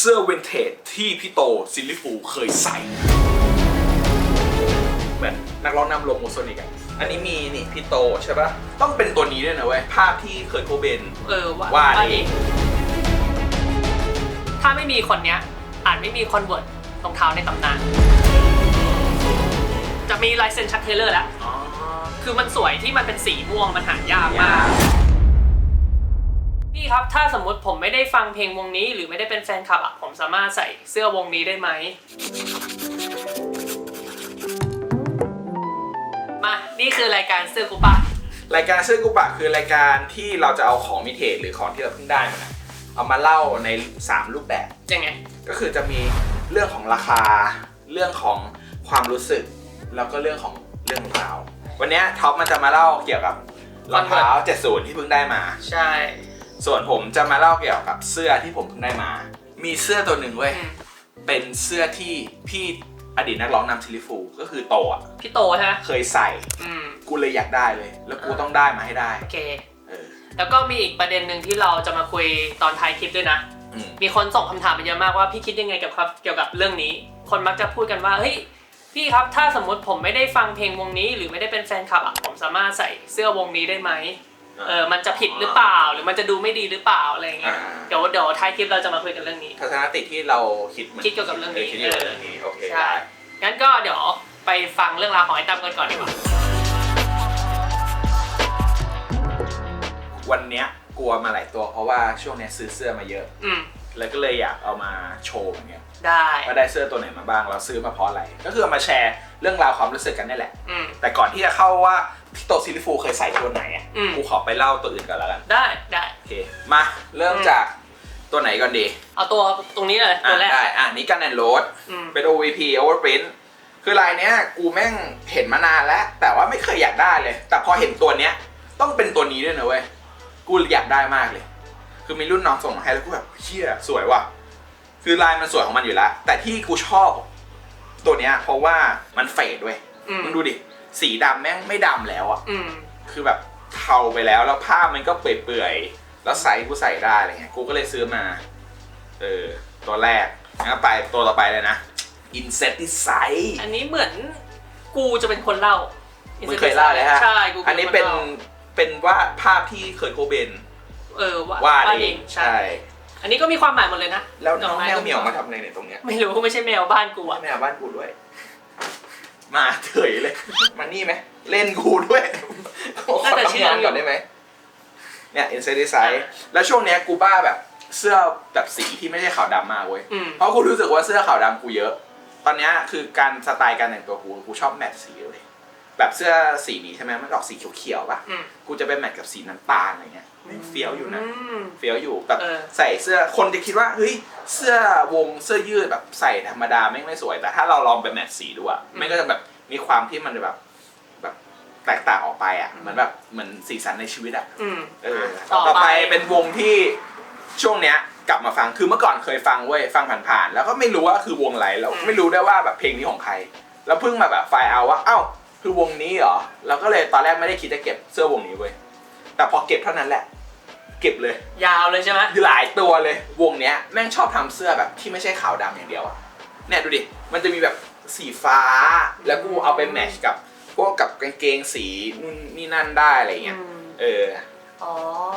เสื้อวินเทจที่พี่โตซิลลิฟูเคยใส่ เหมือนนักร้องนำลงโมโซนิกอะอันนี้มีนี่พี่โตใช่ปะต้องเป็นตัวนี้ด้วยนะเว้ย ภาพที่เคยโคเบน เออว่าว่าว่าดิเองถ้าไม่มีคนเนี้ยอาจไม่มีคอนเวิร์ตรองเท้าในตำนาน จะมีลายเซ็นชักเทเลอร์แล้วอ๋อคือมันสวยที่มันเป็นสีม่วงมันหายากมาก ยาก พี่ครับถ้าสมมติผมไม่ได้ฟังเพลงวงนี้ หรือไม่ได้เป็นแฟนคลับอะผมสามารถใส่เสื้อวงนี้ได้ไหมมานี่คือรายการเสื้อกูปะรายการเสื้อกุบะคือรายการที่เราจะเอาของมิเทจหรือของที่เราเพิ่งได้มาเนี่ยเอามาเล่าใน 3 รูปแบบ ยังไง ก็คือจะมีเรื่องของราคา เรื่องของความรู้สึก แล้วก็เรื่องของเรื่องราว วันเนี้ยท็อปมันจะมาเล่าเกี่ยวกับรองเท้า70 ที่เพิ่งได้มา ใช่ ส่วนผมจะมาเล่าเกี่ยวกับเสื้อที่ผมเพิ่งได้มา มีเสื้อตัวหนึ่งเว้ยอืมเป็นเสื้อที่พี่อดีตนักร้องนำซิลิฟู ก็คือโตอะ พี่โตใช่ไหมเคยใส่ อืม กูเลยอยากได้เลย แล้วกูต้องได้มาให้ได้ โอเค เออ แล้วก็มีอีกประเด็นหนึ่งที่เราจะมาคุยตอนท้ายคลิปด้วยนะ อืม มีคนส่งคำถามมาเยอะมากว่าพี่คิดยังไงกับครับเกี่ยวกับเรื่องนี้ คนมักจะพูดกันว่าเฮ้ยพี่ครับถ้าสมมุติผมไม่ได้ฟังเพลงวงนี้ หรือไม่ได้เป็นแฟนคลับอะผมสามารถใส่เสื้อวงนี้ได้ไหม เออมันจะผิดหรือเปล่า หรือมันจะดูไม่ดีหรือเปล่าอะไรอย่างเงี้ยอ่า เดี๋ยวเดี๋ยวท้ายคลิปเราจะมาคุยกันเรื่องนี้ ทัศนคติที่เราคิดหมือนคิดเกี่ยวกับเรื่องนี้คิดเกี่ยวกับเรื่องนี้โอเคใช่ ได้งั้นก็เดี๋ยวไปฟังเรื่องราวของไอ้ตั้มกันก่อนดีกว่าวันเนี้ยกลัวมาหลายตัวเพราะว่าช่วงเนี้ยซื้อเสื้อมาเยอะ อืม แล้วก็เลยอยากเอามาโชว์อย่างเงี้ย ได้ ว่าได้เสื้อตัวไหนมาบ้างเราซื้อมาเพราะอะไร ก็คือเอามาแชร์เรื่องราวความรู้สึกกันนี่แหละ อืม แต่ก่อนที่จะเข้าว่าพี่โตซิลิฟูเคยใส่ตัวไหนอะอืม กูขอไปเล่าตัวอื่นก่อนแล้วกันได้ได้ โอเคมาเริ่มจากตัวไหนก่อนดีเอาตัวตรงนี้เลยอะตัวแรกได้อะนี่กันแอนโรดอืมเป็น OVP Overprint คือลายเนี้ยกูแม่งเห็นมานานแล้ว แต่ว่าไม่เคยอยากได้เลย แต่พอเห็นตัวเนี้ยต้องเป็นตัวนี้ด้วยนะเว้ยกูอยากได้มากเลย คือมีรุ่นน้องส่งมาให้แล้วกูแบบเชี่ยสวยว่ะ คือลายมันสวยของมันอยู่แล้ว แต่ที่กูชอบ ตัวเนี้ย เพราะว่ามันเฟดเว้ยอืม มึงดูดิ สีดำแม่งไม่ดำแล้วอะอืม คือแบบเทาไปแล้วแล้วผ้ามันก็เปื่อยๆ แล้วไซส์กูใส่ได้อะไรเงี้ย กูก็เลยซื้อมา เออ ตัวแรกงั้นไปตัวต่อไปเลยนะ Insecticide อันนี้เหมือนกูจะเป็นคนเล่า มึงเคยเล่าเลยฮะ ใช่กูอันนี้เป็นคล่าเป็นวาดภาพที่เคยโคเบนเออวาดวาดวาดเอเองงใช่ อันนี้ก็มีความหมายหมดเลยนะแล้วน้องดกไแมวเหมียวมาทำอะไรเนี่ยตรงเนี้ยไม่รู้ไม่ใช่แมวบ้านกูอะแมวบ้านกูด้วย มาเฉยเลย มานี่ไหมเล่นกูด้วยขอทำงานก่อนได้ไหมเนี่ย Insecticide แล้วช่วงเนี้ยกูบ้าแบบเสื้อแบบสีที่ไม่ใช่ขาวดำมากเว้ย อืมเพราะกูรู้สึกว่าเสื้อขาวดำกูเยอะ ตอนเนี้ยคือการสไตล์การแต่งตัวกูกูชอบแมทสีเลย แบบเสื้อสีนี้ใช่ไหมมันออกสีเขียวๆป่ะ อืมกูจะไปแมทกับสีน้ำตาลอะไรเงี้ย แม่งเฟี้ยวอยู่นะมเฟี้ยวอยู่แบบเออ ใส่เสื้อคนจะคิดว่าเฮ้ยเสื้อวงเสื้อยืดแบบใส่ธรรมดาไม่งไม่สวย แต่ถ้าเราลองไปแมทสีดูอะมันก็จะแบบมีความที่มันแบบแบบแตกต่างออกไปอะเหมือนแบบเหมือนสีสันในชีวิตอะ อืม เออต่อต่อไป ไปเป็นวงที่ช่วงเนี้ยกลับมาฟังคือเมื่อก่อนเคยฟังเว้ยฟังผ่านๆแล้วก็ไม่รู้ว่าคือวงอะไรแล้วไม่รู้ได้วยว่าแบบเพลงนี้ของใคร แล้วเพิ่งมาแบบไฟล์เอาว่าเอ้าคือวงนี้เหรอเราก็เลยตอนแรกไม่ได้คิดจะเก็บเสื้อวงนี้เว้ยแต่พอเก็บเท่านั้นแหละ เก็บเลย ยาวเลยใช่ไหมหลายตัวเลยวงเนี้ยแม่งชอบทำเสื้อแบบที่ไม่ใช่ขาวดำอย่างเดียวอะเนี่ยดูดิ มันจะมีแบบสีฟ้า แล้วกูเอาไปแมทช์กับพวกกับกางเกงสีนู่นนี่นั่นได้อะไรเงี้ย อืมเออ อ๋อ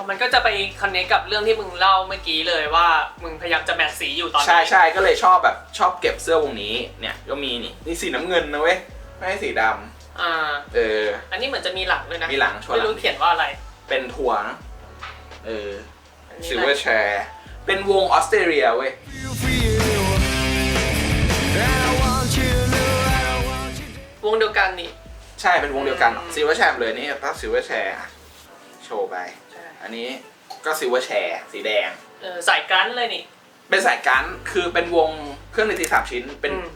มันก็จะไปคอนเนคกับเรื่องที่มึงเล่าเมื่อกี้เลยว่ามึงพยายามจะแมทสีอยู่ตอนนี้ใช่ใช่ก็เลยชอบแบบชอบเก็บเสื้อวงนี้ เนี่ยก็มีนี่นี่สีน้ำเงินนะเว้ย ไม่ใช่สีดอ่าำเออ อันนี้เหมือนจะมีหลังด้วยนะมีหลังชัวร์ไม่รู้เขียนว่าอะไร เป็นทัวร์นะ เอออันนี้ซิลเวอร์แชร์เป็นวงออสเตรเลียเว้ย for you. And I want you to know I don't want you to วงเดียวกันนี่ใช่เป็นวงเดียวกันอืมซิลเวอร์แชร์เลยนี่ก็ซิลเวอร์แชร์โชว์ไปอันนี้ก็ซิลเวอร์แชร์สีแดง เออใส่กันเลยนี่ เป็นสายกันคือเป็นวงเครื่องดนตรีสามชิ้นเป็น อืม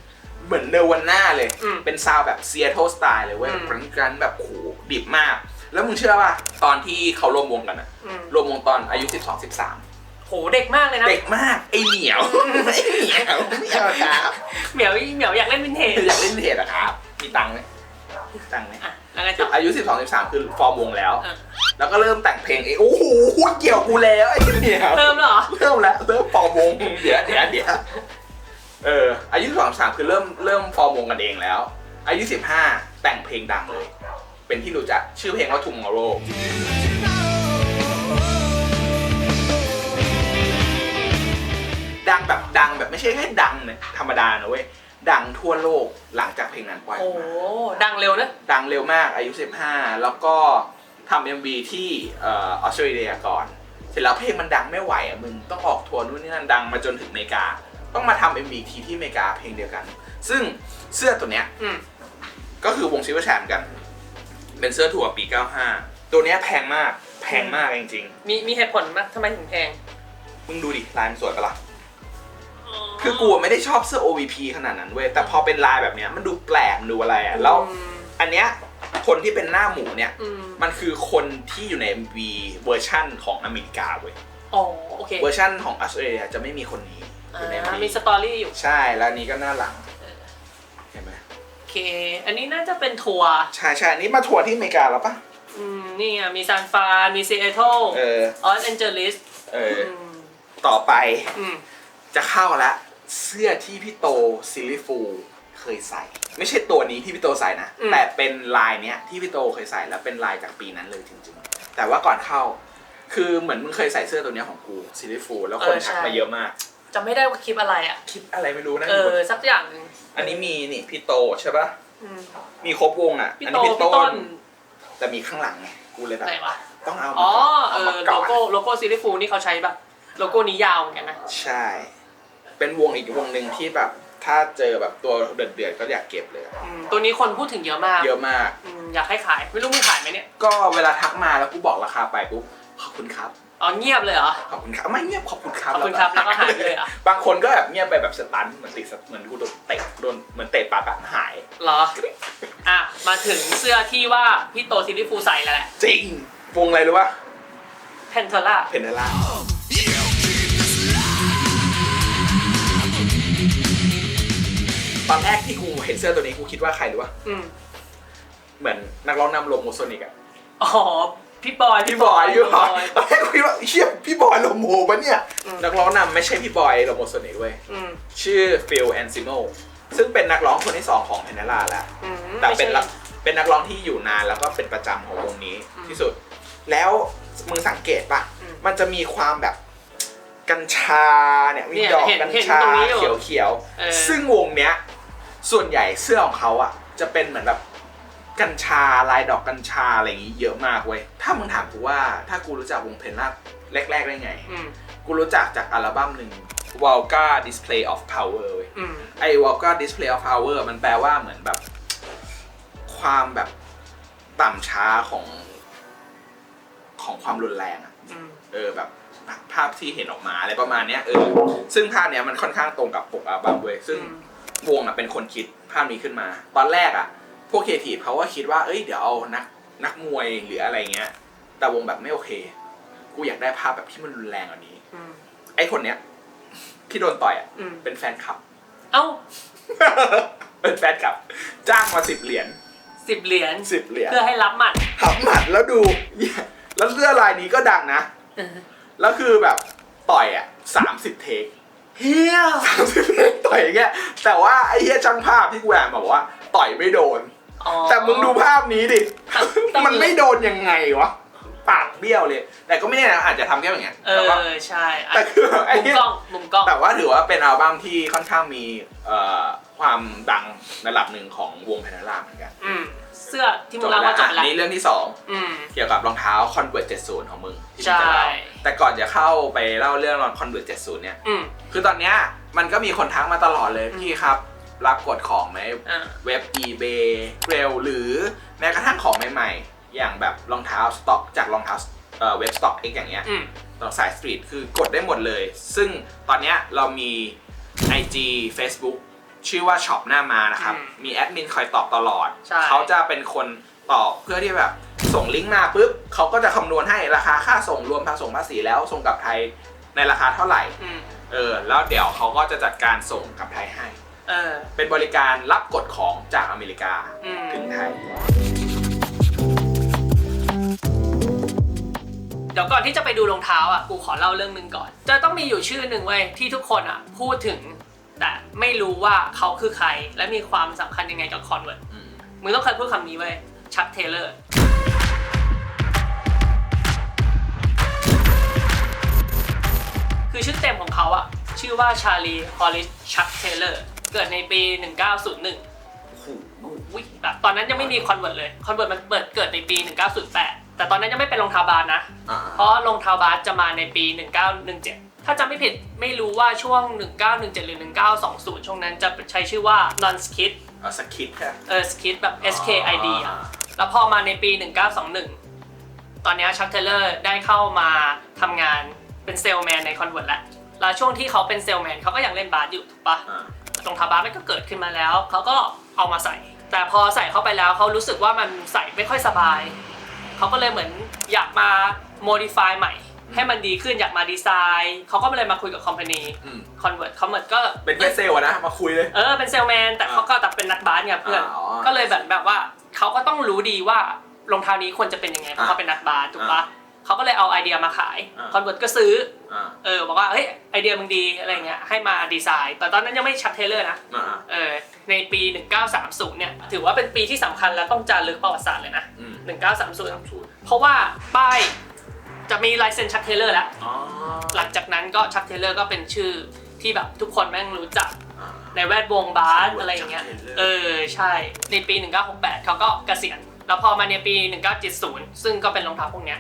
เหมือนเนวันน่าเลย อืมเป็นซาวด์แบบเซียโตสไตล์เลยเว้ยอืมเพราะกันแบบโหดิบมาก แล้วมึงเชื่อป่ะตอนที่เขารวมวงกันอะอืมรวมวงตอนอายุ 12 13 โหเด็กมากเลยนะเด็กมากไอเหนียวไอเหนียวเหนียวครับเหมียวเหมียวอยากเล่นวินเทจอยากเล่นเทดอะครับมีตังค์ไหมมีตังค์ไหมอะแล้วไงต่ออายุ 12 13 คือฟอร์มวงแล้ว อะแล้วก็เริ่มแต่งเพลงเองโอ้โหเกี่ยวกูแล้วไอ้เนี่ยเริ่มแล้วเหรอ เริ่มแล้วเริ่มฟอร์มวงเดี๋ยวเดี๋ยวเดี๋ยวเอออายุสองสามคือเริ่มเริ่มฟอร์มวงกันเองแล้ว อายุสิบห้าแต่งเพลงดังเลย เป็นที่รู้จักชื่อเพลงว่า Tomorrow ดังแบบดังแบบไม่ใช่แค่ดังเนี่ยธรรมดานะเว้ย ดังทั่วโลกหลังจากเพลงนั้นปล่อยอโอ้อกโหมา ดังเร็วนะ ดังเร็วมากอายุ 15 แล้วก็ทำ MV ที่เออออสเตรเลียก่อน เสร็จแล้วเพลงมันดังไม่ไหวอะมึงต้องออกทัวร์นู่นนี่นั่นดังมาจนถึงอเมริกา ต้องมาทำ MV ทีที่อเมริกาเพลงเดียวกัน ซึ่งเสื้อตัวเนี้ยอืม ก็คือวงซิลเวอร์แชมกัน เป็นเสื้อทัวร์ปี 95 ตัวเนี้ยแพงมาก แพงมากจริงมีมีเหตุผลไหมทำไมถึงแพงๆ มึงดูดิลายมันสวยปะล่ะ คือกูไม่ได้ชอบเสื้อ OVP ขนาดนั้นเว้ย แต่พอเป็นลายแบบเนี้ยมันดูแปลกมันดูอะไรอะ แล้วอืมอันเนี้ยคนที่เป็นหน้าหมูเนี่ย อืมมันคือคนที่อยู่ใน MV เวอร์ชั่นของอเมริกาเว้ย อ๋อโอเคเวอร์ชั่นของออสเตรเลียจะไม่มีคนนี้อยู่ใน อ่า MV มีสตอรี่อยู่ ใช่ แล้วอันนี้ก็หน้าหลัง เห็นไหมโอ เค อันนี้น่าจะเป็นทัวร์ใช่ใช่อันนี้มาทัวร์ที่อเมริกาแล้วปะอืมนี่ไงมีซานฟรานมีซีแอตเทิลเออออสแอนเจลิสเออต่อไปอืมจะเข้าละ เสื้อที่พี่โตซิลิฟูเคยใส่ ไม่ใช่ตัวนี้ที่พี่โตใส่นะอืมแต่เป็นลายเนี้ยที่พี่โตเคยใส่แล้วเป็นลายจากปีนั้นเลยจริงๆ แต่ว่าก่อนเข้า คือเหมือนมึงเคยใส่เสื้อตัวเนี้ยของกูซิลิฟูแล้วคนทักมาเยอะมากจะไม่ได้ว่าคลิปอะไรอะคิดอะไรไม่รู้นะ เออ สักอย่างหนึ่ง อันนี้มีนี่พี่โตใช่ปะอืมมีครบวงอะพี่อันโตนี้พี่ต้นแต่มีข้างหลังไงกูเลยแบบไหนวะ ต้องเอาอ๋อมาเอก่อนอเอามาก่อนโลโก้ โลโก้ซีรีส์ฟูนี่เขาใช้แบบโลโก้นี้ยาวเหมือนกันนะ ใช่ เป็นวงอีกวงหนึ่งที่แบบ ถ้าเจอแบบตัวเดือดๆก็อยากเก็บเลยอะอืมตัวนี้คนพูดถึงเยอะมากเยอะมาก อืมอยากให้ขาย ไม่รู้มึงขายไหมเนี่ย ก็เวลาทักมาแล้วกูบอกราคาไปปุ๊บขอบคุณครับ อ๋อเงียบเลยเหรอ ขอบคุณครับไม่เงียบขอบคุณครับขอบคุณครับแล้วก็หายไปเลยอะบางคนก็แบบเงียบไปแบบสตันเหมือนติดสเหมือนกูโดนเตะโดนเหมือนเตะปากอะหาย เหรอ อะ มาถึงเสื้อที่ว่าพี่โตซีรีส์ฟูใส่แล้วแหละจริงวงอะไรรู้ป่ะเพนเทล่า เพนเดล่าตอนแรกที่กูเห็นเสื้อตัวนี้กูคิดว่าใครรู้ป่ะอืม เหมือนนักร้องนำโลโมโซนิกอะอ๋อ พี่บอยพี่บอยพี่บอยบอยตอนแรกกูคิดว่าเชี่ยพี่บอยโลโมปะเนี่ย อืม นักร้องนำไม่ใช่พี่บอยโลโมโซนิกเว้ย อืมชื่อฟิลแอนซิโมซึ่งเป็นนักร้องคนที่สองของเพนเดล่าแล้ว อืมแต่เป็นไม่นักใช่เป็นนักร้องที่อยู่นานแล้วก็เป็นประจำของวงนี้อืมที่สุด แล้วมึงสังเกตปะอืมมันจะมีความแบบกัญชาเนี่ยมีเนี่ยดอกเห็นกัญเห็นชาตรงนี้อยู่เขียวเขียวๆเออ ซึ่งวงเนี้ยส่วนใหญ่เสื้อของเขาอะจะเป็นเหมือนแบบ กัญชาลายดอกกัญชาอะไรอย่างงี้เยอะมากเว้ย ถ้ามึงถามกูว่าถ้ากูรู้จักวงเพนล่าแรกๆได้ไง อืมกูรู้จักจากอัลบั้มหนึ่ง w a l g a Display of Power เว้ย อืม ไอ้ w a l g a Display of Power มันแปลว่าเหมือนแบบ ความแบบต่ำช้าของของความรุนแรงอะ อืม เออแบบภาพที่เห็นออกมาอะไรประมาณเนี้ยเออซึ่งภาพเนี้ยมันค่อนข้างตรงกับปกอัลบั้มเว้ยซึ่งอืม วงอะเป็นคนคิดภาพนี้ขึ้นมา ตอนแรกอะ พวกเคทีฟเขาก็คิดว่า เอ้ย เดี๋ยวเอานักนักมวยหรืออะไรเงี้ย แต่วงแบบไม่โอเค กูอยากได้ภาพแบบที่มันรุนแรงกว่านี้ อืมไอ้คนเนี้ยที่โดนต่อยอะ อืมเป็นแฟนคลับ เอ้าเป็นแฟนคลับ จ้างมาสิบเหรียญสิบเหรียญสิบเหรียญเพื่อให้รับหมัดหับหมัดแล้วดูแล้วเสื้อลายนี้ก็ดังนะ แล้วคือแบบต่อยอะสามสิบเทคเฮียสามสิบเทคต่อยอย่างเงี้ย แต่ว่าไอ้เหี้ยช่างภาพที่กูแอบบอกว่า ต่อยไม่โดน อ๋อ แต่มึงดูภาพนี้ดิต้องมันไม่โดนยังไงวะ ปากเบี้ยวเลย แต่ก็ไม่แน่นะอาจจะทำแค่อย่างเงี้ยเอแต่ว่าอใช่อะแต่คือไอ้มุมเหี้ยกล้องมุมกล้องแต่ว่าถือว่าเป็นอัลบั้มที่ค่อนข้างมีเอ่อความดังระดับหนึ่งของวงแพนนาราเหมือนกันอืมเสื้อที่มึงเล่าว่าจบอะแล้วนี่เรื่องที่สอง อืม เกี่ยวกับรองเท้า Convert 70 ของมึงที่มึงจะใช่ เล่าแต่ก่อนจะเข้าไปเล่าเรื่องรอง Convert 70 เนี่ย อืม คือตอนเนี้ยมันก็มีคนทักมาตลอดเลยอืมพี่ครับ รับกดของไหมอ่า เว็บ eBay เร็วหรือแม้กระทั่งของใหม่ๆ อย่างแบบรองเท้าสต็อกจากรองเท้าเอ่อเว็บสต็อกเองอย่างเงี้ย อืมตองสายสตรีทคือกดได้หมดเลย ซึ่งตอนเนี้ยเรามี IG Facebook ชื่อว่าช็อปหน้ามานะครับ อืมมีแอดมินคอยตอบตลอด ใช่ เขาจะเป็นคนตอบเพื่อที่แบบส่งลิงก์มาปุ๊บเขาก็จะคำนวณให้ราคาค่าส่งรวมภาษีภาษีแล้วส่งกลับไทยในราคาเท่าไหร่ อืม เออ แล้วเดี๋ยวเขาก็จะจัดการส่งกลับไทยให้ เออ เป็นบริการรับกดของจากอเมริกาอืม ถึงไทย เดี๋ยวก่อนที่จะไปดูรองเท้าอะกูขอเล่าเรื่องหนึ่งก่อน จะต้องมีอยู่ชื่อหนึ่งเว้ยที่ทุกคนอะพูดถึง แต่ไม่รู้ว่าเขาคือใคร และมีความสำคัญยังไงกับคอนเวิร์ตอืมมึงต้องเคยพูดคำนี้เว้ยชักเทเลอร์ คือชื่อเต็มของเขาอะชื่อว่าชาลีฮอลลิสชักเทเลอร์ เกิดในปี 1901โอ้โหอุ๊ยแบบตอนนั้นยังไม่มีคอนเวิร์ตเลย คอนเวิร์ตมันเปิดเกิดในปี 1908 แต่ตอนนั้นยังไม่เป็นรองเท้าบาสนะอ่าเพราะรองเท้าบาสจะมาในปี 1917 ถ้าจำไม่ผิดไม่รู้ว่าช่วง 1917 หรือ 1920 ช่วงนั้นจะใช้ชื่อว่า non skid เอาสคิดแค่เออ skid แบบ SKID อะ แล้วพอมาในปี 1921 ตอนเนี้ชักเทเลอร์ได้เข้ามาทำงานเป็นเซลแมนในคอนเวิร์ตแล้วแล้วช่วงที่เขาเป็นเซลแมนเขาก็ยังเล่นบาสอยู่ถูกปะ อ่ารองเท้าบาสมันก็เกิดขึ้นมาแล้วเขาก็เอามาใส่ แต่พอใส่เข้าไปแล้วเขารู้สึกว่ามันใส่ไม่ค่อยสบายเขาก็เลยเหมือนอยากมา modify ใหม่ ให้มันดีขึ้นอยากมาดีไซน์เขาก็เลยมาคุยกับคอมพานีอืม คอนเวิร์ตเขาเหมือนก็ เป็นแค่เซลล์อะนะ มาคุยเลย เออเป็นเซลแมนแต่เขาก็แต่เป็นนักบาสไงเพื่อน อ๋อก็เลยแบบแบบว่าเขาก็ต้องรู้ดีว่ารองเท้านี้ควรจะเป็นยังไงเพราะเขาเป็นนักบาสถูกปะ เขาก็เลยเอาไอเดียมาขายอ่าคอนเวิร์ตก็ซื้ออ่าเออบอกว่าเฮ้ยไอเดียมึงดีอะไรเงี้ยให้มาดีไซน์ แต่ตอนนั้นยังไม่ชัดเทเลอร์นะอ่าเออในปี 1930 เนี่ยถือว่าเป็นปีที่สำคัญและต้องจารึกประวัติศาสตร์เลยนะอืม1930 เพราะว่าป้ายจะมีลายเซ็นชักเทเลอร์แล้วอ๋อหลังจากนั้นก็ชักเทเลอร์ก็เป็นชื่อที่แบบทุกคนแม่งรู้จักอ่าในแวดวงบาสอะไรอย่างเงี้ย Chuck Taylor เออใช่ ในปี 1968 เขาก็เกษียณ แล้วพอมาในปี 1970 ซึ่งก็เป็นรองเท้าพวกเนี้ย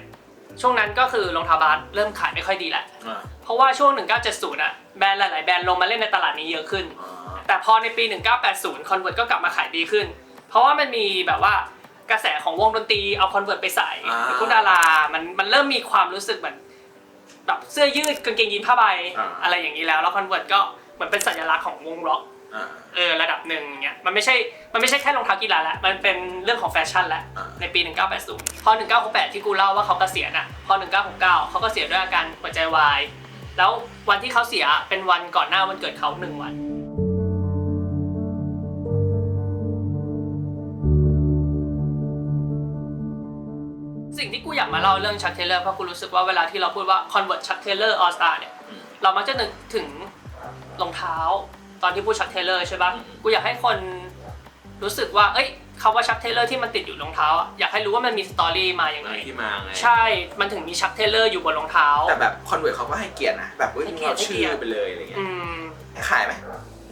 ช่วงนั้นก็คือรองเท้าบาสเริ่มขายไม่ค่อยดีแหละ อ่าเพราะว่าช่วง 1970อะแบรนด์หลาย ๆ แบรนด์ลงมาเล่นในตลาดนี้เยอะขึ้น อ่าแต่พอในปี 1980 Convert ก็กลับมาขายดีขึ้น เพราะว่ามันมีแบบว่ากระแสของวงดนตรีเอา Convert ไปใส่หรือพวกดารา มันมันเริ่มมีความรู้สึกเหมือนแบบเสื้อยืดกางเกงยีนผ้าใบอะไรอย่างนี้แล้ว แล้ว Convert ก็เหมือนเป็นสัญลักษณ์ของวงร็อกอ่า เออระดับหนึ่งเงี้ยมันไม่ใช่มันไม่ใช่แค่รองเท้ากีฬาแล้วมันเป็นเรื่องของแฟชั่นแล้วอ่าในปี 1980 พอ 1968 ที่กูเล่าว่าเขาเกษียณอะพอ 1969 เขาก็เสียด้วยอาการหัวใจวาย แล้ววันที่เขาเสียเป็นวันก่อนหน้าวันเกิดเขาหนึ่งวันสิ่งที่กูอยากมาเล่าเรื่องชักเทเลอร์เพราะกูรู้สึกว่าเวลาที่เราพูดว่า convert ชักเทเลอร์ออสตาเนี่ยอืมเรามักจะนึกถึงรองเท้า ตอนที่พูดชักเทเลอร์ใช่ปะอืมกูอยากให้คนรู้สึกว่า เอ้ยคำว่าชักเทเลอร์ที่มันติดอยู่รองเท้าอะอยากให้รู้ว่ามันมีสตอรี่มาอย่างไรที่มาไงใช่ มันถึงมีชักเทเลอร์อยู่บนรองเท้า แต่แบบคอนเวิร์ตเขาก็ให้เกียรตินะ แบบเฮ้ยให้มึงเกียรติเอาชื่ให้เกียรอติไปเลยอะไรเงี้ยอืมให้ขายไหม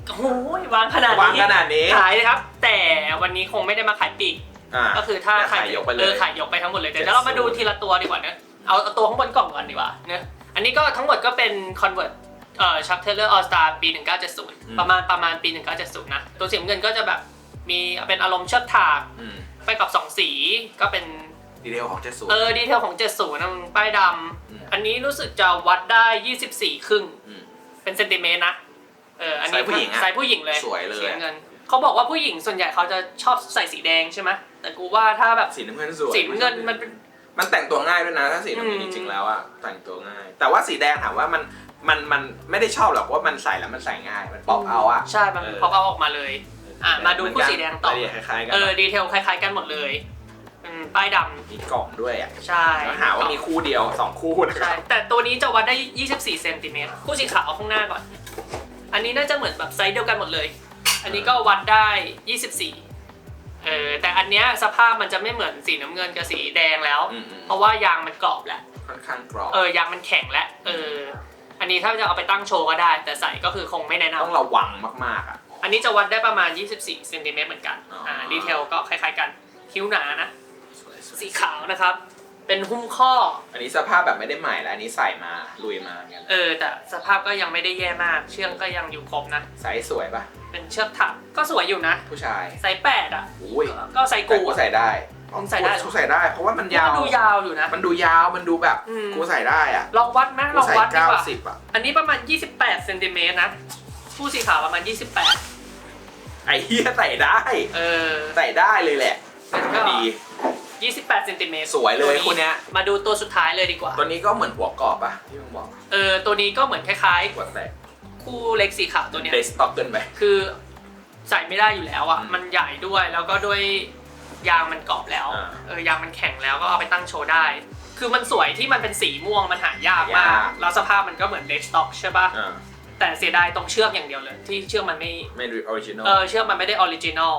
โอ้ยวางขนาดนี้วางขนาดนี้ ขายเลยครับ แต่วันนี้คงไม่ได้มาขายปีก อ่า ก็คือถ้าเดี๋ยวใครขายยกไปเลอยอขายยกไปทั้งหมดเลยเดี๋ยวเรามาดูทีละตัวดีกว่าเนอะเอาเอาตัวข้างบนกล่องก่อนดีกว่าเนอะอันนี้ก็ทั้งหมดก็เป็น convert เอ่อชักเทเลอร์ออสตาปี 1970 ประมาณประมาณปี 1970 นะ ตัวสีน้ำเงินก็จะแบบมีเป็นอารมณ์เชิดถากอืมไปกับ 2 สีก็เป็น ดีเทลของเจสู เออ ดีเทลของ 70นะมึงป้ายดอืมำอันนี้รู้สึกจะวัดได้ 24 ครึ่ง ม เป็นเซนติเมตรนะ เออ อันนี้ไซส์ผู้หญิงอะไซส์ผู้หญิงเลยสวยเลย สีน้ำเงินเขาบอกว่าผู้หญิงส่วนใหญ่เขาจะชอบใส่สีแดงใช่ไหมแต่กูว่าถ้าแบบสีน้ำเงินสวยสีน้ำเงินมันเป็น มันแต่งตัวง่ายด้วยนะถ้าสีน้ำเงินอืจม ริงๆแล้วอะแต่งตัวง่าย แต่ว่าสีแดงถามว่ามัน มันมันไม่ได้ชอบหรอกว่ามันใส่แล้วมันใส่ง่าย มันป๊อปเอาอะใช่ มันเออพอเอาออกมาเลย อะ มาดูคู่สีแดงต่อรายละเอียดคล้ายๆกันเออ ดีเทลคล้ายๆกันหมดเลยอืมป้ายดมีกล่องด้วยอะำใช่แล้วหาว่ามีคู่เดียวสองคู่นะคใช่รับแต่ตัวนี้จะวัดได้ 24เซนติเมตร คู่สีขาวเอาข้างหน้าก่อน อันนี้น่าจะเหมือนแบบไซส์เดียวกันหมดเลย อันนี้ก็วัดได้ 24เออแต่อันเนี้ยสภาพมันจะไม่เหมือนสีน้ำเงินกับสีแดงแล้วอืมอืมเพราะว่ายางมันกรอบแหละค่อนข้างกรอบเออยางมันแข็งแล้วเออ อันนี้ถ้าจะเอาไปตั้งโชว์ก็ได้ แต่ใส่ก็คือคงไม่แนะนำ ต้องระวังมากๆอะอันนี้จะวัดได้ประมาณ 24เซนติเมตรเหมือนกัน อ๋ออ่ อ่า ดีเทลก็คล้ายๆกัน คิ้วหนานะ สวยๆสีขาวนะครับ เป็นหุ้มข้อ อันนี้สภาพแบบไม่ได้ใหม่แล้วอันนี้ใส่มาลุยมาเหมือนกันเออ แต่สภาพก็ยังไม่ได้แย่มาก เชือกก็ยังอยู่ครบนะไซส์สวยปะเป็นเชือกถักก็สวยอยู่นะ ผู้ชายไซส์แปดอะ อุ้ยก็ไซส์กูกูก็อะใส่ได้ มึงใส่ได้เหรอ กูใส่ได้ เพราะว่ามันยาว มันดูยาวอยู่นะ มันดูยาวมันดูแบบอืม กูใส่ได้อะลองวัดไหมลกูองใส่วัดดีเก้ากว่า สิบอะอันนี้ประมาณ 28เซนติเมตรนะคู่สีขาวประมาณ 28 ไอ้เหี้ยใส่ได้เออ ใส่ได้เลยแหละก็ ดี 28เซนติเมตรสวยเลยคู่เนี้ย มาดูตัวสุดท้ายเลยดีกว่า ตัวนี้ก็เหมือนหัวกรอบอะที่มึงบอกเออ ตัวนี้ก็เหมือนคล้ายหัวแตกๆ คู่เล็กสีขาวตัวเนี้ย เดสต็อกเกินไป คือใส่ไม่ได้อยู่แล้วอะ อืม มันใหญ่ด้วย แล้วก็ด้วย ยางมันกรอบแล้ว อ่าเออยางมันแข็งแล้วก็เอาไปตั้งโชว์ได้ คือมันสวยที่มันเป็นสีม่วงมันหายากมากหายากแล้วสภาพมันก็เหมือนเดสต็อกใช่ป่ะ อ่าแต่เสียดายตรงเชือกอย่างเดียวเลย ที่เชือกมันไม่ไม่ดูออริจินอลเออเชือกมันไม่ได้ออริจินอล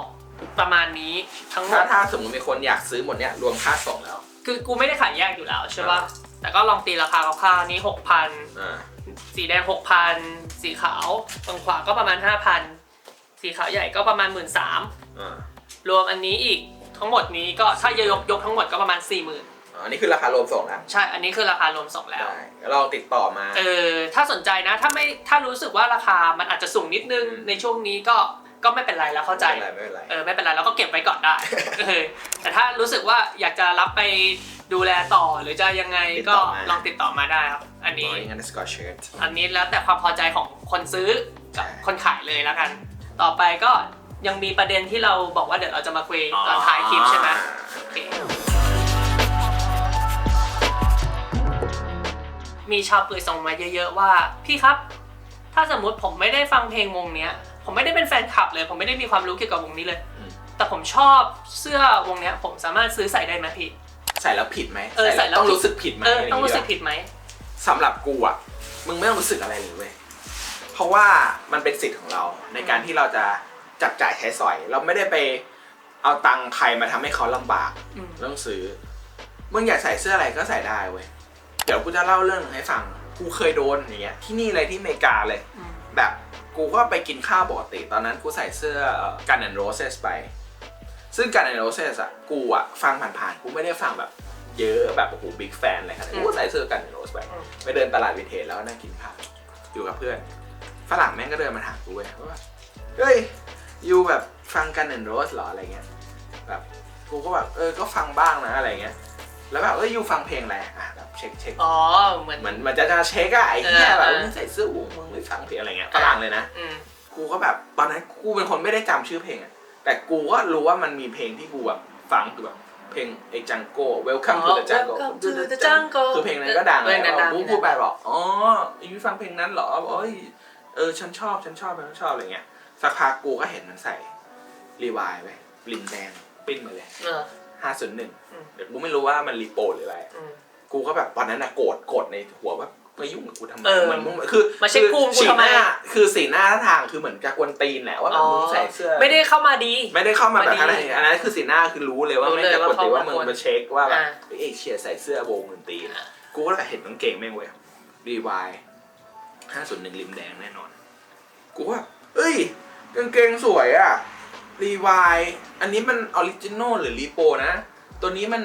ประมาณนี้ทั้งหมถ้าด ถ้าสมมติมีคนอยากซื้อหมดเนี่ยรวมค่าส่งแล้ว คือกูไม่ได้ขายแยกอยู่แล้วใช่ป่ะแต่ก็ลองตีราคาคร่าวๆนี้หกพันอ่าสีแดงหกพันสีขาวตรงขวาก็ประมาณห้าพันสีขาวใหญ่ก็ประมาณหมื่นสามอ่ารวมอันนี้อีก ทั้งหมดนี้ก็ถ้ายกยกทั้งหมดก็ประมาณ4ี่หมื่นอ๋ออันนี้คือราคารวมส่งแล้วใช่ อันนี้คือราคารวมส่งแล้วได้แล้วลองติดต่อมา เออถ้าสนใจนะ ถ้าไม่ถ้ารู้สึกว่าราคามันอาจจะสูงนิดนึงอืม ในช่วงนี้ก็ก็ไม่เป็นไรแล้วเข้าใจ ไม่เป็นไรไม่เป็นไร เออไม่เป็นไรเราก็เก็บไว้ก่อนได้เออแต่ถ้ารู้สึกว่าอยากจะรับไปดูแลต่อหรือจะยังไงติดก็ต่อมา ลองติดต่อมาได้ครับ อันอ๋นี้องั้นสกอตเชิร์ต อันนี้แล้วแต่ความพอใจของคนซื้อกับใช่ คนขายเลยแล้วกัน ต่อไปก็ ยังมีประเด็นที่เราบอกว่าเดี๋ยวเราจะมาคุยตอนท้ายคลิปใช่ไหมโอเคมีชาวเปลือยส่งมาเยอะ ๆ ว่า พี่ครับ ถ้าสมมุติผมไม่ได้ฟังเพลงวงเนี้ย ผมไม่ได้เป็นแฟนคลับเลย ผมไม่ได้มีความรู้เกี่ยวกับวงนี้เลยอืมแต่ผมชอบเสื้อวงเนี้ย ผมสามารถซื้อใส่ได้ไหมพี่ ใส่แล้วผิดไหมเออใส่แล้วต้องรู้สึกผิดไหมเออต้องรู้สึกย่านี้ผิดไหมสำหรับกูอะมึงไม่ต้องรู้สึกอะไรเลยเว้ยเพราะว่ามันเป็นสิทธิ์ของเราในการที่เราจะ จับจ่ายใช้สอย เราไม่ได้ไปเอาตังค์ใครมาทำให้เขาลำบากอืมเรื่องซื้อมึงอยากใส่เสื้ออะไรก็ใส่ได้เว้ยเดี๋ยวกูจะเล่าเรื่องหนึงให้ฟังกูเคยโดนอย่างเงี้ยที่นี่เลยที่อเมริกาเลยอืมแบบกูก็ไปกินข้าวปกติ ตอนนั้นกูใส่เสื้อกันแอนโรเซสไป ซึ่งกันแอนโรเซสอะกูอะฟังผ่านๆกูไม่ได้ฟังแบบเยอะแบบโอ้โหบิ๊กแฟนอะไรขนาดนั้นกูก็ใส่เสื้อกันแอนโรสไปอืมไปเดินตลาดวิเทจแล้วก็นั่งกินข้าวอยู่กับเพื่อนฝรั่งแม่งก็เดินมาถามกูเว้ยว่าเฮ้ย ยูแบบฟังกันแอนโรสเหรออะไรเงี้ยแบบกูก็แบบเออก็ฟังบ้างนะอะไรเงี้ยแล้วแบบเอ้ยยูฟังเพลงอะไรอะแบบเช็คเช็คอ๋อเหมือนเหมือนมันจะจะเช็คอะไอ้เหี้ยเออแบบเออมึงใส่เสื้อวงมึงไม่ฟังเพลงอะไรเงี้ยฝรั่งเลยนะอืมกูก็แบบตอนนั้นกูเป็นคนไม่ได้จำชื่อเพลงอะแต่กูก็รู้ว่ามันมีเพลงที่กูแบบฟังคือแบบเพลงไอ้จังโก้ Welcome to the Jungle Welcome to the Jungle คือเพลงนั้นก็ดังเพลงนั้นดังกูพูดไปบอกอ๋อยูฟังเพลงนั้นเหรอบอกเอ้ยเออฉันชอบฉันชอบฉันชอบอะไรเงี้ย สักพักกูก็เห็นมันใส่รีวายไว้ลินแดงปิ้นมาเลยเออ ห้าศูนย์หนึ่งอืม เดี๋ยวกูไม่รู้ว่ามันรีโปรหรืออะไร อืม กูก็แบบตอนนั้นอะโกรธโกรธในหัวว่ามายุ่งกับกูทำไมเออเหมือนมึงคือมาเช็คภูมิกูสีทำไม หน้าคือสีหน้าท่าทางคือเหมือนกับกวนตีนแหละว่าแบบมึงใส่เสื้อไม่ได้เข้ามาดี ไม่ได้เข้ามาแบบมาดีนั้นอันนั้นคือสีหน้าคือรู้เลยว่ารู้ไม่เลยจะกวนตีนว่าว่าเขามึงมากวนมาเช็คว่าแบบอ่าเฮ้ยเอเชียใส่เสื้อวงดนตรีอ่ากูก็เลยเห็นกางเกงแม่งเว้ยรีวายห้าส่วนหนึ่งริมแดงแน่นอน กูว่าเอ้ย กางเกงสวยอะรีวายอันนี้มันออริจินอลหรือรีโปนะ ตัวนี้มัน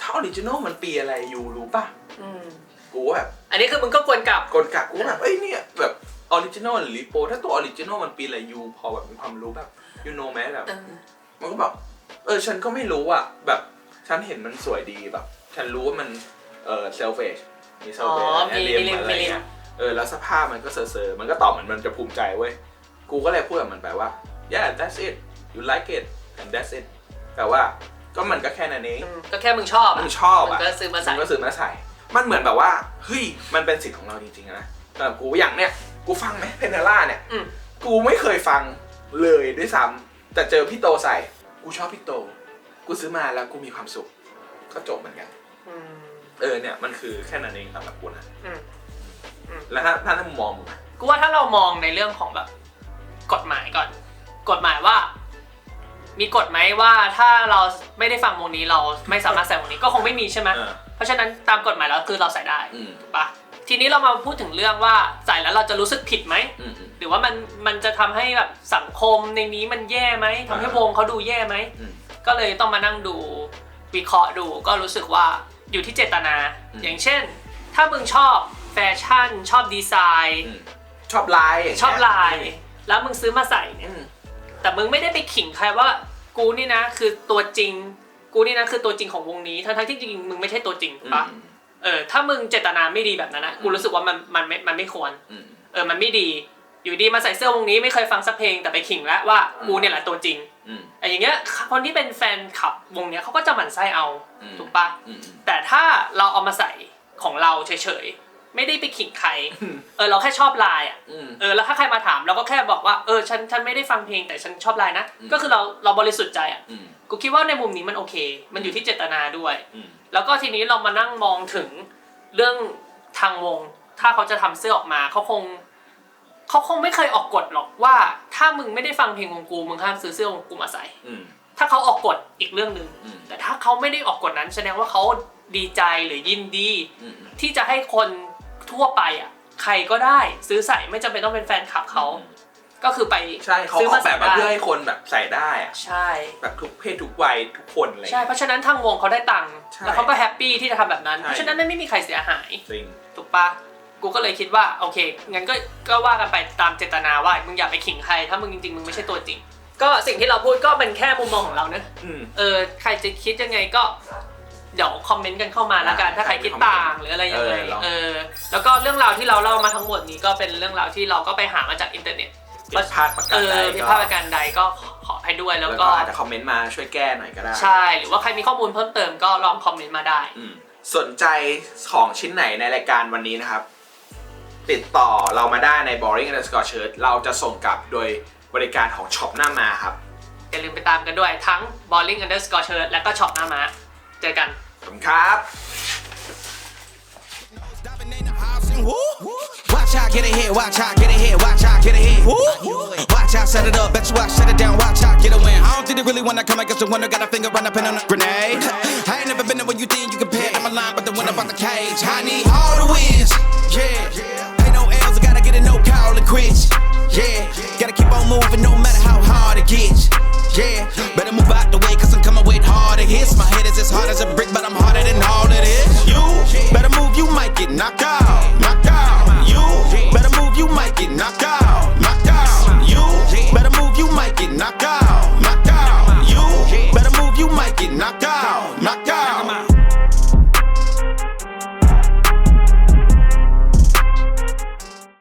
ถ้าออริจินอลมันปีอะไรอยู่รู้ป่ะอืมกูก็แบบอันนี้คือมึงก็ควรกลับ กลกักกูแบบเอ้ยเนี่ยแบบออริจินอลหรือรีโปถ้าตัวออริจินอลมันปีอะไรยูพอแบบมีความรู้แบบยูโนไหมแบบ มันก็แบบเออฉันก็ไม่รู้อะแบบฉันเห็นมันสวยดีแบบ ฉันรู้ว่ามันเออเซลเฟชมีเซลอ๋อเฟชมีเรียมีมอะไรมี เงี้ยเออแล้วสภาพมันก็เซอร์ๆมันก็ตอบเหมือนมันจะภูมิใจเว้ย กูก็เลยพูดกับมันไปว่า yeah that's it you like it and that's it แต่ว่าก็มันก็แค่นั้นเองอืมก็แค่มึงชอบมึอะงชอบมึอะงก็ซื้อมาใส่งก็ซื้อมาใส่ มันเหมือนแบบว่าเฮ้ยมันเป็นสิทธิ์ของเราจริงๆนะแต่กูอย่างเนี้ยกูฟังไหมเพนเนล่าเนี่ยอืมกูไม่เคยฟังเลยด้วยซ้ำแต่เจอพี่โตใส่ กูชอบพี่โต กูซื้อมาแล้วกูมีความสุข ก็จบเหมือนกันอืมเออเนี่ยมันคือแค่นั้นเองสำหรับกูนะอืมแล้วถ้าถ้าในมุมมองมึงอะกูว่าถ้าเรามองในเรื่องของแบบ กฎหมายก่อน กฎหมายว่า มีกฎไหมว่าถ้าเราไม่ได้ฟังวงนี้เราไม่สามารถใส่วงนี้ก็คงไม่มีใช่ไหมเออเพราะฉะนั้นตามกฎหมายแล้วคือเราใส่ได้อืมถูกปะทีนี้เรามาพูดถึงเรื่องว่าใส่แล้วเราจะรู้สึกผิดไหมอืมอืมหรือว่ามันมันจะทำให้แบบสังคมในนี้มันแย่ไหมทำให้อ่าวงเขาดูแย่ไหมอืมก็เลยต้องมานั่งดูวิเคราะห์ดูก็รู้สึกว่าอยู่ที่เจตนาอืมอย่างเช่น ถ้ามึงชอบแฟชั่นชอบดีไซน์อืมชอบลายย่งเงี้ยชอบลาย แล้วมึงซื้อมาใส่เนี่ยอืมแต่มึงไม่ได้ไปขิงใครว่า กูนี่นะ คือตัวจริง กูนี่นะคือตัวจริงของวงนี้ทั้งๆที่จริงๆมึงไม่ใช่ตัวจริงถูกปะอืมเออถ้ามึงเจตนาไม่ดีแบบนั้นนะกูรู้สึกว่ามันมันไม่มันไม่ควรอืมเออมันไม่ดี อยู่ดีมาใส่เสื้อวงนี้ไม่เคยฟังสักเพลงแต่ไปขิงแล้วว่ากูเนี่ยแหละตัวจริงอืมไอ้อย่างเงี้ยคนที่เป็นแฟนคลับวงเนี้ยเขาก็จะหมั่นไส้เอาอืมถูกปะอืมอืมแต่ถ้าเราเอามาใส่ของเราเฉยๆ ไม่ได้ไปขิงใคร เออเราแค่ชอบลายอะอืมเออแล้วถ้าใครมาถามเราก็แค่บอกว่าเออฉันฉันไม่ได้ฟังเพลงแต่ฉันชอบลายนะอืมก็คือเราเราบริสุทธิ์ใจอะอืมกูคิดว่าในมุมนี้มันโอเค มันอยู่ที่เจตนาด้วยอืมแล้วก็ทีนี้เรามานั่งมองถึงเรื่องทางวง ถ้าเขาจะทำเสื้อออกมาเขาคงเขาคงไม่เคยออกกฎหรอกว่า ถ้ามึงไม่ได้ฟังเพลงวงกูมึงห้ามซื้อเสื้อวงกูมาใส่อืมถ้าเขาออกกฎอีกเรื่องหนึ่งอืมแต่ถ้าเขาไม่ได้ออกกฎนั้นแสดงว่าเขาดีใจหรือยินดีอืมที่จะให้คน ทั่วไปอะใครก็ได้ซื้อใส่ไม่จำเป็นต้องเป็นแฟนคลับเขาก็คือไปใช่เขาซื้ออกแบบมาใส่เพื่อได้ให้คนแบบใส่ได้อะใช่แบบทุกเพศทุกวัยทุกคนอะไรใช่เพราะฉะนั้นทางวงเขาได้ตังค์ใช่แล้วเขาก็แฮปปี้ที่จะทำแบบนั้นใช่เพราะฉะนั้นไม่มีใครเสียหายจริงถูกปะกูก็เลยคิดว่าโอเคงั้นก็ก็ว่ากันไปตามเจตนาว่ามึงอย่าไปขิงใครถ้ามึงจริงๆมึงไม่ใช่ตัวจริง ก็สิ่งที่เราพูดก็เป็นแค่มุมมองของเราเนอะอืมเออใครจะคิดยังไงก็ เดี๋ยวคอมเมนต์กันเข้ามาแล้วกันอ่าถ้าใครคิดต่างหรืออะไรยังไงเออลองเออแล้วก็เรื่องราวที่เราเล่ามาทั้งหมดนี้ก็เป็นเรื่องราวที่เราก็ไปหามาจากอินเทอร์เน็ตผิดพลาดประกาเอรใดอผิดก็พลาดประการใดก็ขอขอให้ด้วยแล้วแล้วก็ก็อาจจะคอมเมนต์มาช่วยแก้หน่อยก็ได้ ใช่ หรือว่าใครมีข้อมูลเพิ่มเติมก็ลองคอมเมนต์มาได้อืมสนใจของชิ้นไหนในรายการวันนี้นะครับ ติดต่อเรามาได้ใน boring underscore shirt เราจะส่งกลับโดยบริการของช็อปหน้ามาครับอย่าลืมไปตามกันด้วยทั้ง balling underscore shirt และก็ช็อปหน้าม้าเจอกัน ขอบคุณครับ Watch out, get it here, watch out, get it here, watch out, get it here. Watch out, set it up, bet you watch, set it down, watch out, get a win. I don't think they really wanna come against the one winner, got a finger run up in on a grenade. I ain't never been there when you think you can pay. I'm a line, but the one about the cage. I need all the wins, yeah. Ain't no L's, I gotta get it, no call it quits, yeah. Gotta keep on moving no matter how hard it gets, yeah. Better move out the way, cause I'm coming with all the hits. My head is as hard as a brick, but I'm harder than all of this. You better move, you might get knocked out. Knocked out. You better move, you might get knocked out. Knocked out. You better move, you might get knocked out.